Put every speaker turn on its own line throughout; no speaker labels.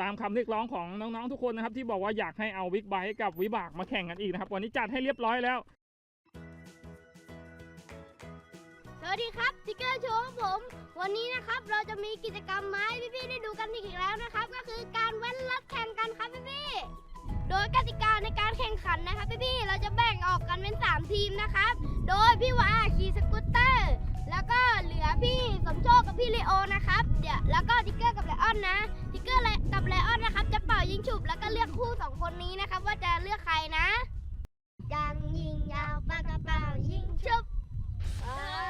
ตามคำเรียกร้องของน้องๆทุกคนนะครับ ที่บอกว่าอยากให้เอาวิกไบค์กับวิบากมาแข่งกันอีกนะครับวันนี้จัดให้เรียบร้อยแล้ว
สวัสดีครับทิกเกอร์โชว์ของผม วันนี้นะครับเราจะมีกิจกรรมมาให้พี่ๆได้ดูกันอีกแล้วนะครับ ก็คือการเว้นรถแข่งกันครับพี่ๆโดยกติกาในการแข่งขันนะครับพี่ๆเราจะแบ่งออกกันเป็น 3 ทีมนะครับ โดยพี่วาขี่สกูตเตอร์แล้วก็เหลือพี่สมโชคกับพี่ลีโอนะครับเดี๋ยวแล้วก็ทิกเกอร์กับไลออนนะ งฉุบแล้วก็เลือกคู่สองคนนี้นะครับ ว่าจะเลือกใครนะ ยังยิงยาวปากกระเป๋ายิงฉุบอ่า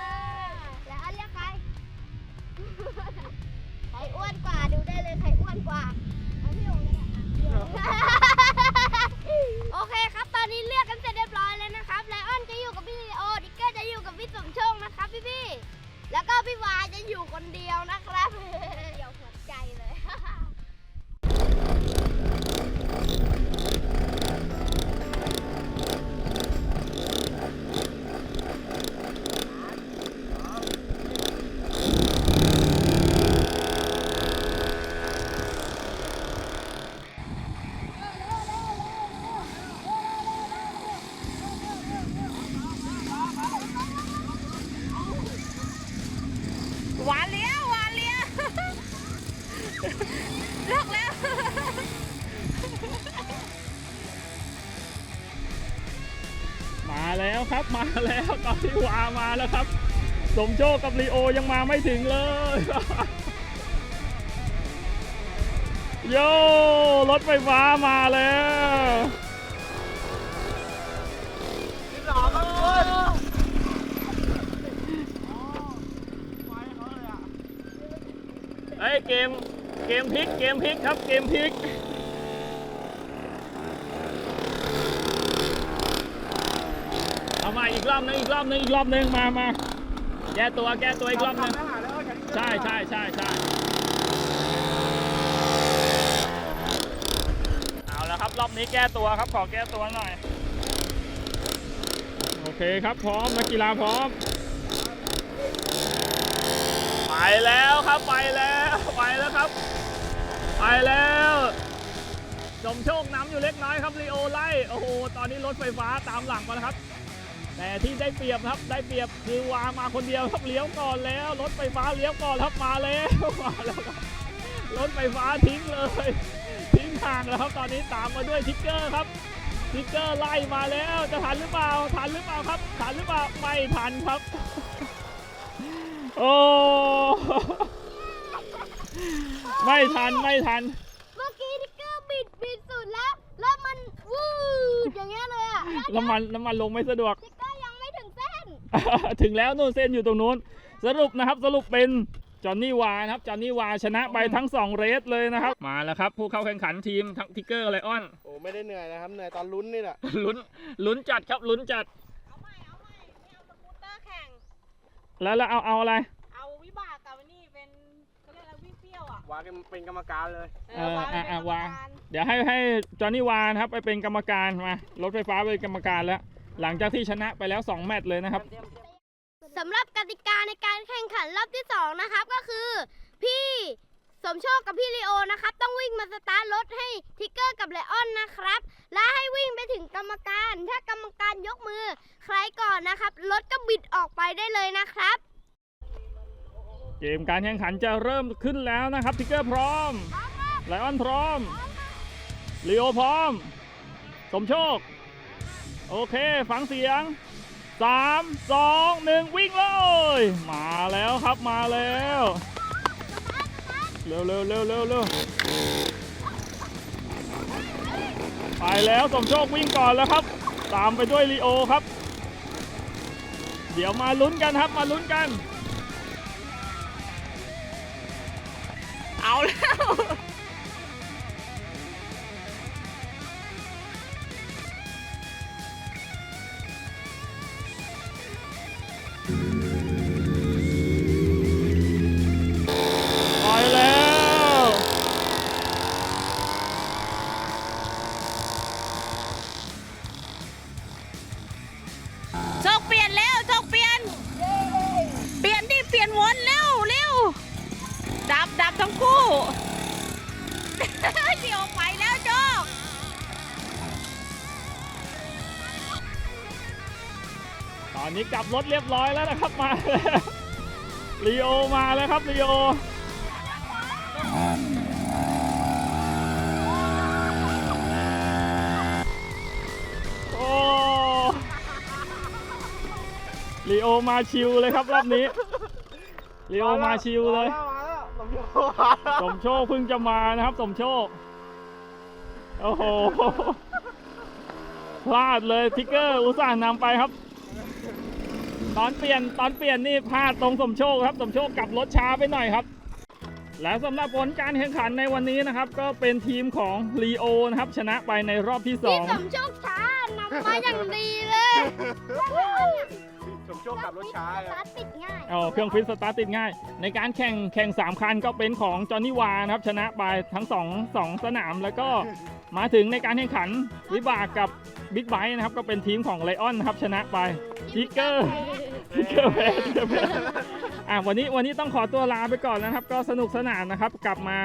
แล้วครับมา
แล้ว
ตอนที่วามาแล้วครับ สมโชคกับลีโอยังมาไม่ถึงเลย โย่รถไฟฟ้ามาแล้วเฮ้ยเกมเกมพลิกเกมพลิกครับเกมพลิก เอามาอีกรอบนึงอีกรอบนึงอีกรอบนึงมามาแก้ตัวแก้ตัวอีกรอบนึงใช่ใช่ใช่ใช่เอาแล้วครับรอบนี้แก้ตัวครับขอแก้ตัวหน่อย โอเคครับพร้อมนักกีฬาพร้อม ไปแล้วครับไปแล้วไปแล้วครับ ไปแล้วสมโชคนำอยู่เล็กน้อยครับลีโอไล่โอ้โหตอนนี้รถไฟฟ้าตามหลังมาแล้วครับ แต่ที่ได้เปรียบครับได้เปรียบคือวางมาคนเดียวครับเลี้ยวก่อนแล้ว รถไฟฟ้าเลี้ยวก่อนครับมาแล้วมาแล้วครับรถไฟฟ้าทิ้งเลย ทิ้งทางแล้วครับตอนนี้ตามมาด้วยทิกเกอร์ครับทิกเกอร์ไล่มาแล้วจะทันหรือเปล่าทันหรือเปล่าครับทันหรือเปล่าไม่ทันครับ โอ้ไม่ทันไม่ทัน
เมื่อกี้ทิกเกอร์บิดบิดสุดแล้ว แล้วมันวูดอย่างเงี้ยเลยอะ
น้ำมันน้ำมันลงไม่สะดวก
ถึง
แล้วนู่นเส้นอยู่ตรงนู้น สรุปนะครับสรุปเป็นจอห์นนี่วานะครับจอห์นนี่วาชนะไปทั้ง2เรสเลยนะครับ มาแล้วครับ ผู้เข้าแข่งขันทีมทั้งทิกเกอร์ไลออน
โอ้ไม่ได้เหนื่อยนะครับเหนื่อยตอนลุ้นนี่แหละ
ลุ้นลุ้นจัดครับลุ้นจัด
เอาใหม่เอาใหม่ไม่เอาสกูตเตอร์แข่ง
แล้วแล้วเอาเอาอะไร
เอาวิบากกับอันนี่เป็นเขาเรียกอะไรวิ่งเปรี้ยวอะ
วางเป็นกรรมการเลย
เออ
วาง
อะ
เป็น
อะ
กรรม
วาง
การ
เดี๋ยวให้ให้จอห์นนี่วานะครับไปเป็นกรรมการมา รถไฟฟ้าเป็นกรรมการแล้ว หลังจากที่ชนะไปแล้ว 2 แมตช์เลยนะครับ
สำหรับกติกาในการแข่งขันรอบที่ 2 นะครับ ก็คือ พี่สมโชคกับพี่ลีโอนะครับ ต้องวิ่งมาสตาร์ทรถให้ทิกเกอร์กับไลออนนะครับ และให้วิ่งไปถึงกรรมการ ถ้ากรรมการยกมือ ใครก่อนนะครับรถก็บิดออกไปได้เลยนะครับ
เกมการแข่งขันจะเริ่มขึ้นแล้วนะครับทิกเกอร์พร้อมไลออนพร้อมลีโอพร้อม สมโชค โอเค ฟังเสียง 3 2 1 วิ่งเลย มาแล้วครับมาแล้ว เร็วเร็วเร็วเร็วเร็วไปแล้วสมโชควิ่งก่อนแล้วครับ ตามไปด้วยลีโอครับ เดี๋ยวมาลุ้นกันครับมาลุ้นกัน
เอาแล้ว
ไปแล้ว
โชคเปลี่ยนแล้วโชคเปลี่ยน เปลี่ยนดิเปลี่ยนวนเร็วเร็วดับดับทั้งคู่ เดี๋ยวไปแล้วโจก
อนนี้กลับรถเรียบร้อยแล้วนะครับมาแล้วลีโอมาแล้วครับลีโอโอ้ลีโอมาชิวเลยครับรอบนี้ลีโอมาชิวเลย
มาแล้วมาแล้ว
สมโชคเพิ่งจะมานะครับ สมโชค โอ้โห พลาดเลยทิกเกอร์อุตส่าห์นำไปครับ ตอนเปลี่ยนตอนเปลี่ยนนี่พลาดตรงสมโชคครับ สมโชคกลับรถช้าไปหน่อยครับ และสำหรับผลการแข่งขันในวันนี้นะครับ ก็เป็นทีมของลีโอนะครับชนะไปในรอบที่
พี่
2
สมโชคช้านำมาอย่างดีเลย
สมโชคขับรถช้า
สตาร์ทติดง่าย
เอาเครื่องฟิตสตาร์ทติดง่าย ในการแข่งแข่ง 3 คันก็เป็นของจอห์นนี่วานะครับ ชนะไปทั้ง2 2สนามแล้วก็ มาถึงในการแข่งขันวิบากกับบิ๊กไบค์นะครับ ก็เป็นทีมของไลออนนะครับชนะไปทิกเกอร์ทิกเกอร์แพ้ทิกเกอร์แพ้อะวันนี้วันนี้ต้องขอตัวลาไปก่อนนะครับ ก็สนุกสนานนะครับ กลับมา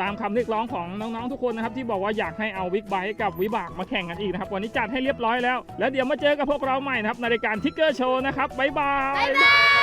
ตามคำเรียกร้องของน้องๆทุกคนนะครับ ที่บอกว่าอยากให้เอาบิ๊กไบค์กับวิบากมาแข่งกันอีกนะครับ วันนี้จัดให้เรียบร้อยแล้ว แล้วเดี๋ยวมาเจอกับพวกเราใหม่นะครับในรายการทิกเกอร์โชว์นะครับบ๊ายบาย
บ๊ายบาย